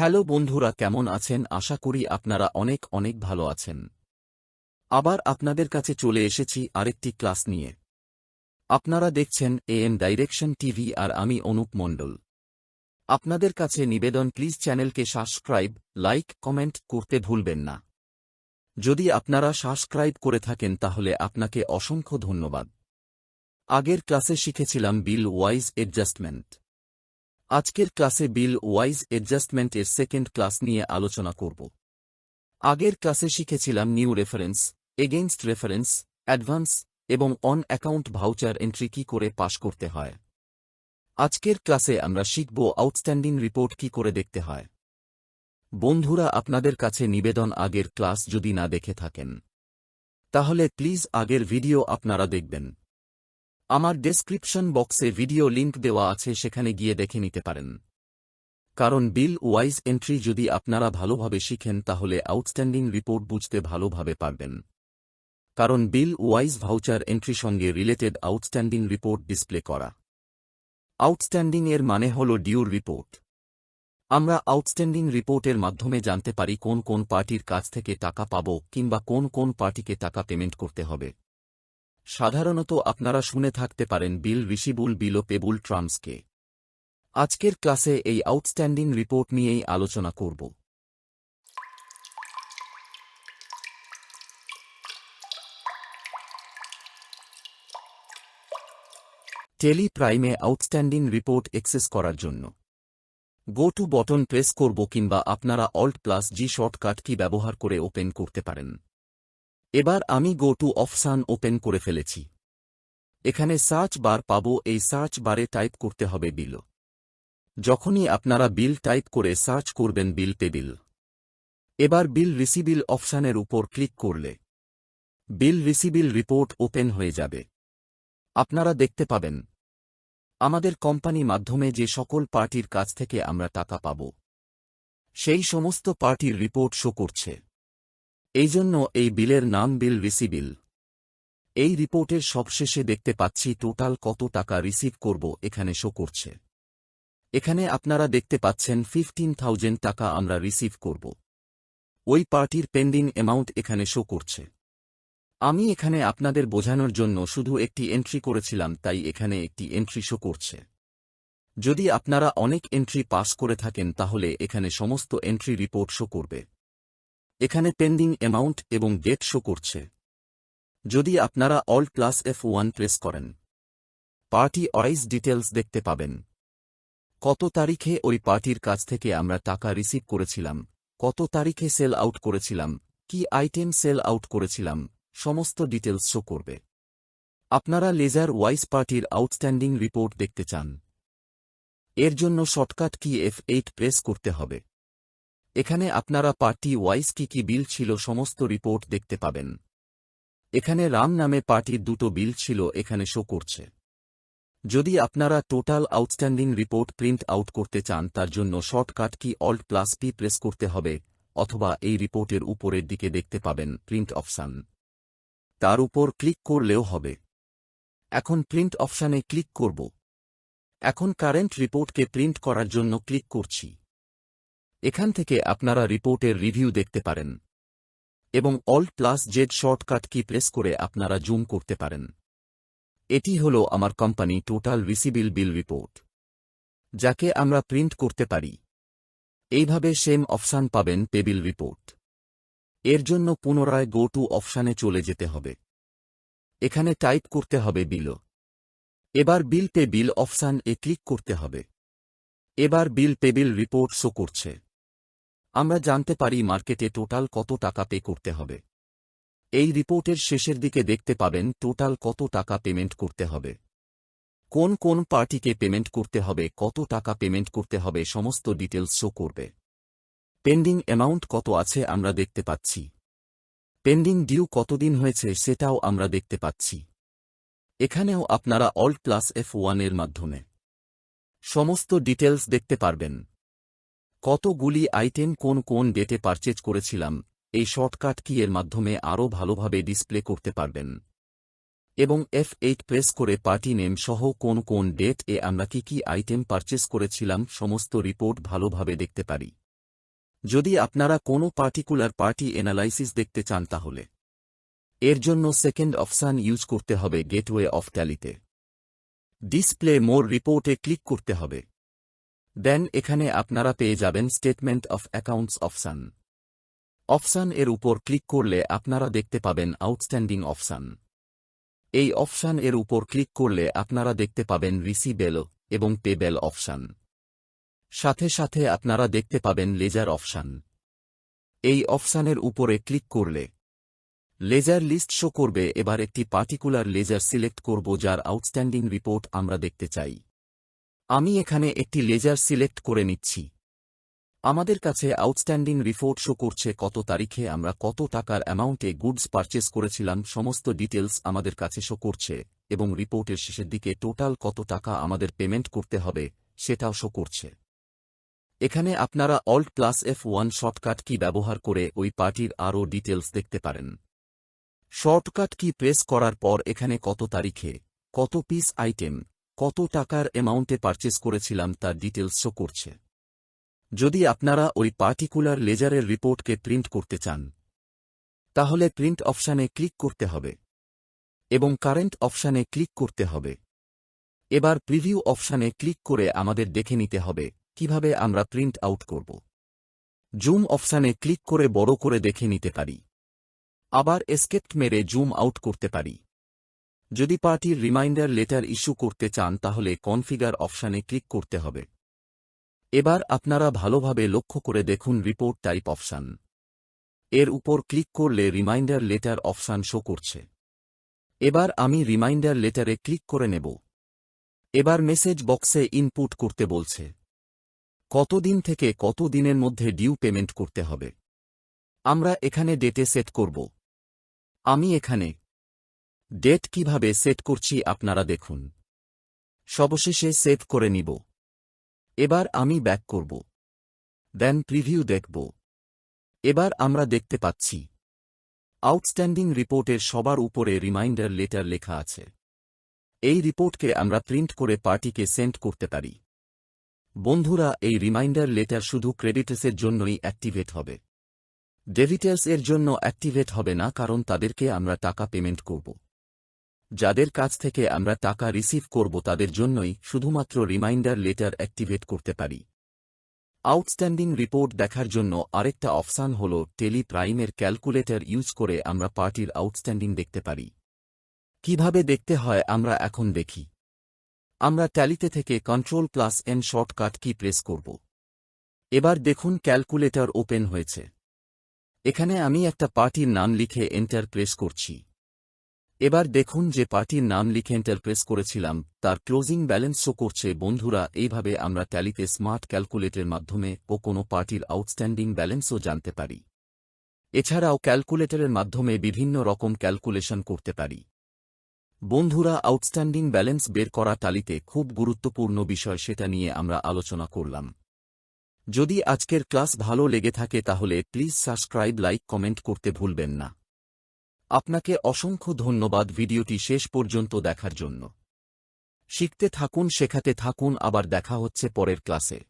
Hello বন্ধুরা, কেমন আছেন? আশা করি আপনারা অনেক অনেক ভালো আছেন। আবার আপনাদের কাছে চলে এসেছি আরেকটি ক্লাস নিয়ে। আপনারা দেখছেন এএম ডাইরেকশন টিভি আর আমি অনুপ মণ্ডল। আপনাদের কাছে নিবেদন, প্লিজ চ্যানেলকে সাবস্ক্রাইব, লাইক, কমেন্ট করতে ভুলবেন না। যদি আপনারা সাবস্ক্রাইব করে থাকেন, তাহলে আপনাকে অসংখ্য ধন্যবাদ। আগের ক্লাসে শিখেছিলাম বিল ওয়াইজ অ্যাডজাস্টমেন্ট। আজকের ক্লাসে বিল ওয়াইজ অ্যাডজাস্টমেন্ট এর সেকেন্ড ক্লাস নিয়ে আলোচনা করব। আগের ক্লাসে শিখেছিলাম new reference, against reference, advance এবং অন অ্যাকাউন্ট ভাউচার এন্ট্রি কি করে পাশ করতে হয়। আজকের ক্লাসে আমরা শিখব আউটস্ট্যান্ডিং রিপোর্ট কি করে দেখতে হয়। বন্ধুরা, আপনাদের কাছে নিবেদন আগের ক্লাস যদি না দেখে থাকেন। তাহলে প্লিজ আগের ভিডিও আপনারা দেখবেন। আমার ডেসক্রিপশন বক্সে ভিডিও লিংক দেওয়া আছে, সেখানে গিয়ে দেখে নিতে পারেন। কারণ বিল ওয়াইজ এন্ট্রি যদি আপনারা ভালোভাবে শিখেন, তাহলে আউটস্ট্যান্ডিং রিপোর্ট বুঝতে ভালোভাবে পারবেন। কারণ বিল ওয়াইজ ভাউচার এন্ট্রি সঙ্গে রিলেটেড আউটস্ট্যান্ডিং রিপোর্ট ডিসপ্লে করা। আউটস্ট্যান্ডিং এর মানে হল ডিউর রিপোর্ট আমরা আউটস্ট্যান্ডিং রিপোর্টের মাধ্যমে জানতে পারি কোন কোন পার্টির কাছ থেকে টাকা পাব, কিংবা কোন কোন পার্টিকে টাকা পেমেন্ট করতে হবে। সাধারণত আপনারা শুনে থাকতে পারেন বিল রিসিবুল বিল ও পেবুল ট্রামসকে আজকের ক্লাসে এই আউটস্ট্যান্ডিং রিপোর্ট নিয়েই আলোচনা করব। টেলি প্রাইমে আউটস্ট্যান্ডিং রিপোর্ট এক্সেস করার জন্য। গো টু বটন প্রেস করব কিংবা আপনারা অল্ট প্লাস জি শর্টকাট কি ব্যবহার করে ওপেন করতে পারেন। এবার আমি গো টু অপশান ওপেন করে ফেলেছি। এখানে সার্চ বার পাব, এই সার্চ বারে টাইপ করতে হবে বিল যখনই আপনারা বিল টাইপ করে সার্চ করবেন বিল পে বিল এবার বিল রিসিবিল অপশানের উপর ক্লিক করলে বিল রিসিবিল রিপোর্ট ওপেন হয়ে যাবে। আপনারা দেখতে পাবেন, আমাদের কোম্পানি মাধ্যমে যে সকল পার্টির কাছ থেকে আমরা টাকা পাব, সেই সমস্ত পার্টির রিপোর্ট শো করছে। এই জন্য এই বিলের নাম বিল রিসিবিল এই রিপোর্টের সবশেষে দেখতে পাচ্ছি টোটাল কত টাকা রিসিভ করব এখানে শো করছে। এখানে আপনারা দেখতে পাচ্ছেন ফিফটিন থাউজেন্ড টাকা আমরা রিসিভ করব। ওই পার্টির পেন্ডিং অ্যামাউন্ট এখানে শো করছে। আমি এখানে আপনাদের বোঝানোর জন্য শুধু একটি এন্ট্রি করেছিলাম, তাই এখানে একটি এন্ট্রি শো করছে। যদি আপনারা অনেক এন্ট্রি পাস করে থাকেন, তাহলে এখানে সমস্ত এন্ট্রি রিপোর্ট শো করবে। এখানে পেন্ডিং অ্যামাউন্ট এবং ডেট শো করছে। যদি আপনারা alt plus F one press করেন পার্টি ওয়াইজ ডিটেলস দেখতে পাবেন। কত তারিখে ওই পার্টির কাছ থেকে আমরা টাকা রিসিভ করেছিলাম, কত তারিখে সেল আউট করেছিলাম, কি আইটেম সেল আউট করেছিলাম, সমস্ত ডিটেলস শো করবে। আপনারা লেজার ওয়াইজ পার্টির আউটস্ট্যান্ডিং রিপোর্ট দেখতে চান। এর জন্য shortcut key F eight press করতে হবে। এখানে আপনারা পার্টি ওয়াইজ কি কি বিল ছিল সমস্ত রিপোর্ট দেখতে পাবেন। এখানে রাম নামে পার্টির দুটো বিল ছিল, এখানে শো করছে। যদি আপনারা total outstanding report print out করতে চান, তার জন্য shortcut key alt plus P press করতে হবে, অথবা এই রিপোর্টের উপরের দিকে দেখতে পাবেন প্রিন্ট অপশান। তার উপর ক্লিক করলেও হবে। এখন প্রিন্ট অপশানে ক্লিক করব। এখন কারেন্ট রিপোর্টকে প্রিন্ট করার জন্য ক্লিক করছি। এখান থেকে আপনারা রিপোর্টের রিভিউ দেখতে পারেন। এবং alt plus Z shortcut key press করে আপনারা জুম করতে পারেন। এটি হল আমার company total receivable bill report, যাকে আমরা প্রিন্ট করতে পারি। এইভাবে সেম অপশান পাবেন টেবিল রিপোর্ট। এর জন্য পুনরায় গো টু অপশানে চলে যেতে হবে। এখানে টাইপ করতে হবে বিল। এবার বিল পে বিল অপশান এ ক্লিক করতে হবে। এবার বিল পেবিল রিপোর্ট শো করছে। আমরা জানতে পারি মার্কেটে টোটাল কত টাকা পে করতে হবে। এই রিপোর্টের শেষের দিকে দেখতে পাবেন টোটাল কত টাকা পেমেন্ট করতে হবে। কোন কোন পার্টিকে পেমেন্ট করতে হবে, কত টাকা পেমেন্ট করতে হবে, সমস্ত ডিটেলস শো করবে। পেন্ডিং অ্যামাউন্ট কত আছে আমরা দেখতে পাচ্ছি। পেন্ডিং ডিউ কতদিন হয়েছে সেটাও আমরা দেখতে পাচ্ছি। এখানেও আপনারা অল্ট প্লাস এফ ওয়ানের মাধ্যমে সমস্ত ডিটেলস দেখতে পারবেন। কতগুলি আইটেম কোন কোন ডেটে পারচেজ করেছিলাম, এই শর্টকাট কি এর মাধ্যমে আরও ভালোভাবে ডিসপ্লে করতে পারবেন। এবং এফ এইট প্রেস করে পার্টি নেম সহ কোন কোন ডেট এ আমরা কি কি আইটেম পারচেস করেছিলাম, সমস্ত রিপোর্ট ভালোভাবে দেখতে পারি। যদি আপনারা কোনো পার্টিকুলার পার্টি এনালাইসিস দেখতে চান তাহলে। এর জন্য সেকেন্ড অপশান ইউজ করতে হবে গেটওয়ে অফ ট্যালিতে ডিসপ্লে মোর রিপোর্টে ক্লিক করতে হবে। দেন এখানে আপনারা পেয়ে যাবেন statement of accounts option option এর উপর ক্লিক করলে আপনারা দেখতে পাবেন আউটস্ট্যান্ডিং অপশান এই অপশান এর উপর ক্লিক করলে আপনারা দেখতে পাবেন রিসিবেল এবং পেবেল অপশান সাথে সাথে আপনারা দেখতে পাবেন লেজার অপশান এই অপশানের উপরে ক্লিক করলে লেজার লিস্ট শো করবে, এবার একটি পার্টিকুলার লেজার সিলেক্ট করব যার আউটস্ট্যান্ডিং রিপোর্ট আমরা দেখতে চাই। আমি এখানে একটি লেজার সিলেক্ট করে নিচ্ছি। আমাদের কাছে আউটস্ট্যান্ডিং রিপোর্ট শো করছে কত তারিখে আমরা কত টাকার অ্যামাউন্টে গুডস পারচেস করেছিলাম, সমস্ত ডিটেলস আমাদের কাছে শো করছে এবং রিপোর্টের শেষের দিকে টোটাল কত টাকা আমাদের পেমেন্ট করতে হবে সেটাও শো করছে। এখানে আপনারা alt plus F one shortcut key ব্যবহার করে ওই পার্টির আরও ডিটেলস দেখতে পারেন। শর্টকাট কি প্রেস করার পর এখানে কত তারিখে কত পিস আইটেম কত টাকার অ্যামাউন্টে পারচেস করেছিলাম তার ডিটেলস শো করছে। যদি আপনারা ওই পার্টিকুলার লেজারের রিপোর্টকে প্রিন্ট করতে চান, তাহলে প্রিন্ট অপশানে ক্লিক করতে হবে এবং কারেন্ট অপশানে ক্লিক করতে হবে। এবার প্রিভিউ অপশানে ক্লিক করে আমাদের দেখে নিতে হবে কীভাবে আমরা প্রিন্ট আউট করব। জুম অপশানে ক্লিক করে বড় করে দেখে নিতে পারি। আবার এসকেপ্ট মেরে জুম আউট করতে পারি। যদি পার্টির রিমাইন্ডার লেটার ইস্যু করতে চান তাহলে কনফিগার অপশানে ক্লিক করতে হবে। এবার আপনারা ভালোভাবে লক্ষ্য করে দেখুন রিপোর্ট টাইপ অপশান। এর উপর ক্লিক করলে রিমাইন্ডার লেটার অপশান শো করছে। এবার আমি রিমাইন্ডার লেটারে ক্লিক করে নেব। এবার মেসেজ বক্সে ইনপুট করতে বলছে। কতদিন থেকে কত দিনের মধ্যে ডিউ পেমেন্ট করতে হবে? আমরা এখানে ডেটে সেট করব। আমি এখানে ডেট কীভাবে সেট করছি আপনারা দেখুন। সবশেষে সেভ করে নিব। এবার আমি ব্যাক করব। দেন প্রিভিউ দেখব। এবার আমরা দেখতে পাচ্ছি। আউটস্ট্যান্ডিং রিপোর্টের সবার উপরে রিমাইন্ডার লেটার লেখা আছে। এই রিপোর্টকে আমরা প্রিন্ট করে পার্টিকে সেন্ড করতে পারি। বন্ধুরা, এই রিমাইন্ডার লেটার শুধু ক্রেডিটার্সের জন্যই অ্যাক্টিভেট হবে। ডেভিটার্স এর জন্য অ্যাক্টিভেট হবে না, কারণ তাদেরকে আমরা টাকা পেমেন্ট করব। যাদের কাছ থেকে আমরা টাকা রিসিভ করব তাদের জন্যই শুধুমাত্র রিমাইন্ডার লেটার অ্যাক্টিভেট করতে পারি। আউটস্ট্যান্ডিং রিপোর্ট দেখার জন্য আরেকটা অপশান হল টেলি প্রাইমের ক্যালকুলেটর ইউজ করে আমরা পার্টির আউটস্ট্যান্ডিং দেখতে পারি। কীভাবে দেখতে হয় আমরা এখন দেখি। আমরা ট্যালিতে থেকে control plus N shortcut key press করব। এবার দেখুন ক্যালকুলেটর ওপেন হয়েছে। এখানে আমি একটা পার্টির নাম লিখে এন্টার প্রেস করছি। এবার দেখুন যে পার্টির নাম লিখে এন্টার প্রেস করেছিলাম, তার ক্লোজিং ব্যালেন্সও করছে। বন্ধুরা, এইভাবে আমরা ট্যালিতে স্মার্ট ক্যালকুলেটের মাধ্যমে ও কোনো পার্টির আউটস্ট্যান্ডিং ব্যালেন্সও জানতে পারি। এছাড়াও ক্যালকুলেটরের মাধ্যমে বিভিন্ন রকম ক্যালকুলেশন করতে পারি। বন্ধুরা, আউটস্ট্যান্ডিং ব্যালেন্স বের করা টালিতে খুব গুরুত্বপূর্ণ বিষয় সেটা নিয়ে আমরা আলোচনা করলাম। যদি আজকের ক্লাস ভালো লেগে থাকে তাহলে প্লিজ সাবস্ক্রাইব, লাইক, কমেন্ট করতে ভুলবেন না। আপনাকে অসংখ্য ধন্যবাদ ভিডিওটি শেষ পর্যন্ত দেখার জন্য। শিখতে থাকুন, শেখাতে থাকুন, আবার দেখা হচ্ছে পরের ক্লাসে।